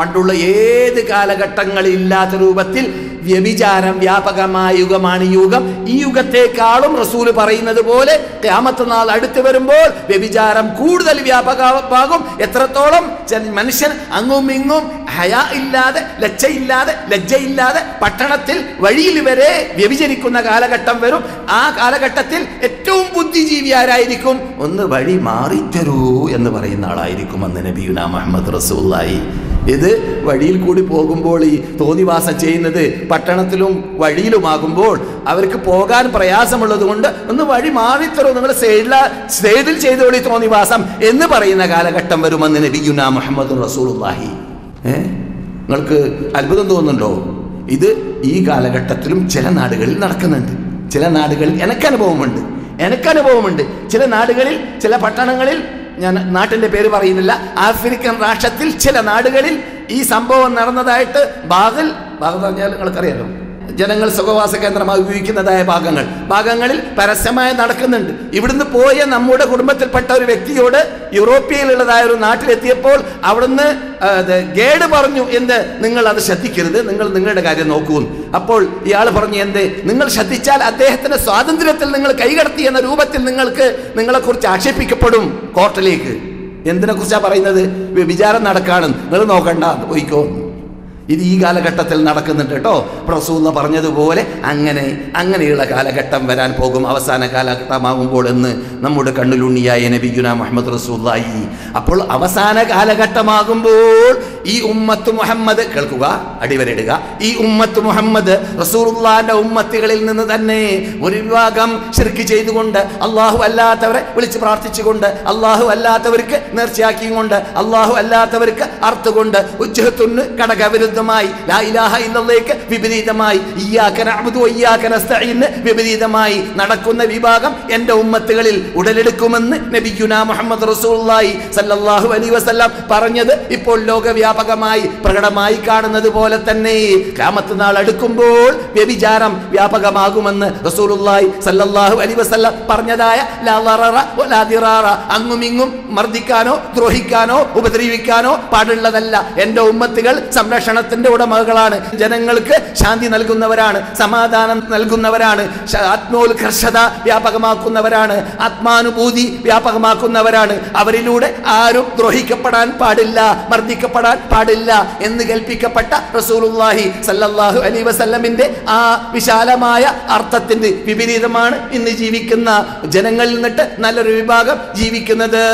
പണ്ടുള്ള ഏത് കാലഘട്ടങ്ങളില്ലാത്ത രൂപത്തിൽ വ്യഭിചാരം വ്യാപകമായ യുഗമാണ് ഈ യുഗം. ഈ യുഗത്തെക്കാളും റസൂൽ പറയുന്നത് പോലെ ക്യാമത്ത് നാൾ അടുത്ത് വരുമ്പോൾ വ്യഭിചാരം കൂടുതൽ വ്യാപകമാകും. എത്രത്തോളം? മനുഷ്യൻ അങ്ങും ഇങ്ങും ഹയ ഇല്ലാതെ ലജ്ജയില്ലാതെ ലജ്ജയില്ലാതെ പട്ടണത്തിൽ വഴിയിൽ വരെ വ്യഭിചരിക്കുന്ന കാലഘട്ടം വരും. ആ കാലഘട്ടത്തിൽ ഏറ്റവും ബുദ്ധിജീവി ആരായിരിക്കും? ഒന്ന് വഴി മാറിത്തരൂ എന്ന് പറയുന്ന ആളായിരിക്കും അന്ന് നബിയുന മുഹമ്മദ് റസൂല്ലായി ഇത് വഴിയിൽ കൂടി പോകുമ്പോൾ ഈ തോന്നിവാസം ചെയ്യുന്നത് പട്ടണത്തിലും വഴിയിലുമാകുമ്പോൾ അവർക്ക് പോകാൻ പ്രയാസമുള്ളത് കൊണ്ട് ഒന്ന് വഴി മാറിത്തരൂ നിങ്ങൾ സൈഡില സൈഡിൽ ചെയ്തോളി തോന്നിവാസം എന്ന് പറയുന്ന കാലഘട്ടം വരുമെന്ന് നബിയുന മുഹമ്മദ് ഏ നിങ്ങൾക്ക് അത്ഭുതം തോന്നുന്നുണ്ടോ? ഇത് ഈ കാലഘട്ടത്തിലും ചില നാടുകളിൽ നടക്കുന്നുണ്ട്. ചില നാടുകളിൽ എനിക്ക് അനുഭവമുണ്ട്. എനിക്ക് അനുഭവമുണ്ട്. ചില നാടുകളിൽ ചില പട്ടണങ്ങളിൽ ഞാൻ നാട്ടിന്റെ പേര് പറയുന്നില്ല ആഫ്രിക്കൻ രാഷ്ട്രത്തിൽ ചില നാടുകളിൽ ഈ സംഭവം നടന്നതായിട്ട് ബാഗൽ ബാഗ് പറഞ്ഞാൽ നിങ്ങൾക്കറിയാലോ? ജനങ്ങൾ സുഖവാസ കേന്ദ്രമായി ഉപയോഗിക്കുന്നതായ ഭാഗങ്ങൾ. ഭാഗങ്ങളിൽ പരസ്യമായി നടക്കുന്നുണ്ട്. ഇവിടുന്ന് പോയ നമ്മുടെ കുടുംബത്തിൽപ്പെട്ട ഒരു വ്യക്തിയോട് യൂറോപ്യയിലുള്ളതായ ഒരു നാട്ടിലെത്തിയപ്പോൾ അവിടുന്ന് ഗേഡ് പറഞ്ഞു എന്ന് നിങ്ങൾ അത് ശ്രദ്ധിക്കരുത്. നിങ്ങൾ നിങ്ങളുടെ കാര്യം നോക്കൂ. അപ്പോൾ ഇയാൾ പറഞ്ഞു എന്തേ? നിങ്ങൾ ശ്രദ്ധിച്ചാൽ അദ്ദേഹത്തിന്റെ സ്വാതന്ത്ര്യത്തിൽ നിങ്ങൾ കൈകടത്തി എന്ന രൂപത്തിൽ നിങ്ങൾക്ക് നിങ്ങളെക്കുറിച്ച് ആക്ഷേപിക്കപ്പെടും കോർട്ടിലേക്ക്. എന്തിനെ കുറിച്ചാണ് പറയുന്നത് വിചാരം നടക്കാണ് നിങ്ങൾ നോക്കണ്ട. പോയിക്കോ. ഇത് ഈ കാലഘട്ടത്തിൽ നടക്കുന്നുണ്ട് കേട്ടോ. പ്രസൂന്ന് പറഞ്ഞതുപോലെ അങ്ങനെ അങ്ങനെയുള്ള കാലഘട്ടം വരാൻ പോകും. അവസാന കാലഘട്ടമാകുമ്പോൾ എന്ന് നമ്മുടെ കണ്ണിലുണ്ണിയായ നബിഗുന മുഹമ്മദ് റസൂല്ലായി അപ്പോൾ അവസാന കാലഘട്ടമാകുമ്പോൾ ഈ ഉമ്മത്ത് മുഹമ്മദ് കേൾക്കുക അടിവരയിടുക. ഈ ഉമ്മത്ത് മുഹമ്മദ് റസൂറുല്ലാന്റെ ഉമ്മത്തുകളിൽ നിന്ന് തന്നെ ഒരു വിഭാഗം ശിർക്ക് ചെയ്തുകൊണ്ട് അള്ളാഹു അല്ലാത്തവരെ വിളിച്ച് പ്രാർത്ഥിച്ചുകൊണ്ട് അള്ളാഹു അല്ലാത്തവർക്ക് നേർച്ചയാക്കിയും കൊണ്ട് അള്ളാഹു അല്ലാത്തവർക്ക് അർത്ഥകൊണ്ട് ഉജ്ജഹത്തുന്ന് കടകവിരുദ്ധമായി വിപരീതമായി നഅ്ബുദു വഇയ്യാക നസ്തഈൻ വിപരീതമായി നടക്കുന്ന വിഭാഗം എന്റെ ഉമ്മത്തുകളിൽ ഉടലെടുക്കുമെന്ന് നബിയുന മുഹമ്മദ് റസൂലുള്ളാഹി സല്ലല്ലാഹു അലൈഹി വസല്ലം പറഞ്ഞത് ഇപ്പോൾ ലോകവ്യാപകമായി പ്രകടമായി കാണുന്നത് പോലെ തന്നെ. രാമത്ത് നാൾ അടുക്കുമ്പോൾ വ്യഭിചാരം വ്യാപകമാകുമെന്ന് റസൂലുള്ളാഹി സല്ലല്ലാഹു അലൈഹി വസല്ലം പറഞ്ഞതായ അങ്ങും ഇങ്ങും മർദ്ദിക്കാനോ ദ്രോഹിക്കാനോ ഉപദ്രവിക്കാനോ പാടുള്ളതല്ല. എന്റെ ഉമ്മത്തുകൾ സംരക്ഷണത്തിന്റെ ഉടമകളാണ്. ജനങ്ങൾക്ക് ശാന്തി നൽകുന്നവരാണ് സമാധാനം നൽകുന്നവരാണ് ആത്മോത്കർഷത വ്യാപകമാക്കുന്നവരാണ് ആത്മാനുഭൂതി വ്യാപകമാക്കുന്നവരാണ്. അവരിലൂടെ ആരും ദ്രോഹിക്കപ്പെടാൻ പാടില്ല മർദ്ദിക്കപ്പെടാൻ പാടില്ല എന്ന് കൽപ്പിക്കപ്പെട്ട റസൂലുള്ളാഹി സല്ലല്ലാഹു അലൈഹി വസല്ലമിന്റെ ആ വിശാലമായ അർത്ഥത്തിന്റെ വിപരീതമാണ് ഇന്ന് ജീവിക്കുന്ന ജനങ്ങളിൽ നിന്നിട്ട് നല്ലൊരു വിഭാഗം ജീവിക്കുന്നത്.